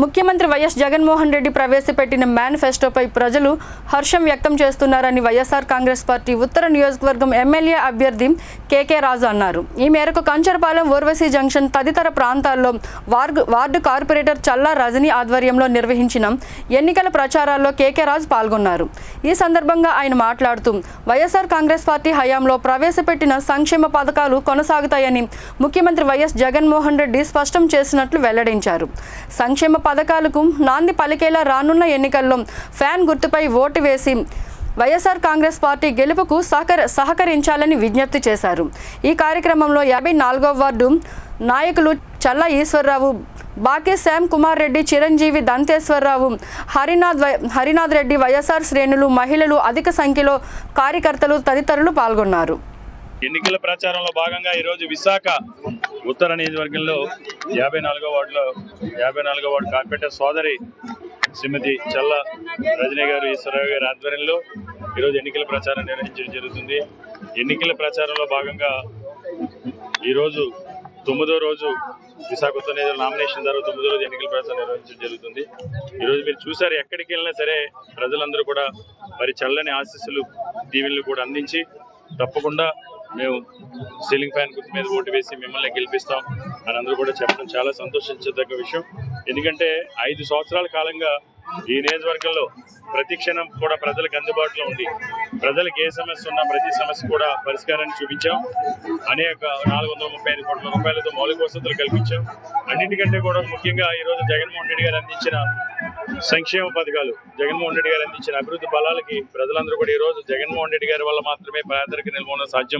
ముఖ్యమంత్రి వైఎస్ జగన్మోహన్ రెడ్డి ప్రవేశపెట్టిన మేనిఫెస్టోపై ప్రజలు హర్షం వ్యక్తం చేస్తున్నారని వైఎస్ఆర్ కాంగ్రెస్ పార్టీ ఉత్తర నియోజకవర్గం ఎమ్మెల్యే అభ్యర్థి కేకే రాజు అన్నారు. ఈ మేరకు కంచరపాలెం ఓర్వశీ జంక్షన్ తదితర ప్రాంతాల్లో ward ward corporator Challa Rajani ఆధ్వర్యంలో నిర్వహించిన ఎన్నికల ప్రచారాల్లో కేకే రాజు పాల్గొన్నారు. ఈ సందర్భంగా ఆయన మాట్లాడుతూ వైఎస్ఆర్ కాంగ్రెస్ పార్టీ హయాంలో ప్రవేశపెట్టిన సంక్షేమ పథకాలు కొనసాగుతాయని ముఖ్యమంత్రి వైఎస్ జగన్మోహన్ రెడ్డి స్పష్టం చేసినట్లు వెల్లడించారు. సంక్షేమ పథకాలకు నాంది పలికేలా రానున్న ఎన్నికల్లో ఫ్యాన్ గుర్తుపై ఓటు వేసి వైఎస్ఆర్ కాంగ్రెస్ పార్టీ గెలుపుకు సహకర సహకరించాలని విజ్ఞప్తి చేశారు. ఈ కార్యక్రమంలో యాభై నాలుగవ వార్డు నాయకులు చల్ల ఈశ్వరరావు బాకే శ్యామ్ కుమార్ రెడ్డి చిరంజీవి దంతేశ్వరరావు హరినాథ్ హరినాథ్ రెడ్డి వైఎస్ఆర్ శ్రేణులు మహిళలు అధిక సంఖ్యలో కార్యకర్తలు తదితరులు పాల్గొన్నారు. ఎన్నికల ప్రచారంలో భాగంగా ఈరోజు విశాఖ ఉత్తర నియోజకవర్గంలో యాభై నాలుగో వార్డులో యాభై నాలుగో వార్డు కార్పొరేటర్ సోదరి శ్రీమతి చల్ల రజనీ గారు ఈశ్వరరావు గారి ఆధ్వర్యంలో ఈరోజు ఎన్నికల ప్రచారం నిర్వహించడం జరుగుతుంది. ఎన్నికల ప్రచారంలో భాగంగా ఈరోజు తొమ్మిదో రోజు విశాఖ ఉత్తర నియోజకవర్గం నామినేషన్ తర్వాత తొమ్మిదో రోజు ఎన్నికల ప్రచారం నిర్వహించడం జరుగుతుంది. ఈరోజు మీరు చూసారు ఎక్కడికి వెళ్ళినా సరే ప్రజలందరూ కూడా మరి చల్లని ఆశీస్సులు దీవెనలు కూడా అందించి తప్పకుండా మేము సీలింగ్ ఫ్యాన్ గుర్తు మీద ఓటు వేసి మిమ్మల్ని గెలిపిస్తాం అని అందరూ కూడా చెప్పడం చాలా సంతోషించదగ్గ విషయం. ఎందుకంటే ఐదు సంవత్సరాల కాలంగా ఈ నియోజకవర్గంలో ప్రతి క్షణం కూడా ప్రజలకు అందుబాటులో ఉంది ప్రజలకు ఏ సమస్య ఉన్నా ప్రతి సమస్య కూడా పరిష్కారాన్ని చూపించాం. అనేక నాలుగు వందల ముప్పై ఐదు కోట్ల రూపాయలతో మౌలిక వసతులు కల్పించాం. అన్నింటికంటే కూడా ముఖ్యంగా ఈ రోజు జగన్మోహన్ రెడ్డి గారు అందించిన సంక్షేమ పథకాలు జగన్మోహన్ రెడ్డి గారు అందించిన అభివృద్ధి బలాలకి ప్రజలందరూ కూడా ఈ రోజు జగన్మోహన్ రెడ్డి గారి వల్ల మాత్రమే పేదరిక నిర్మూలన సాధ్యం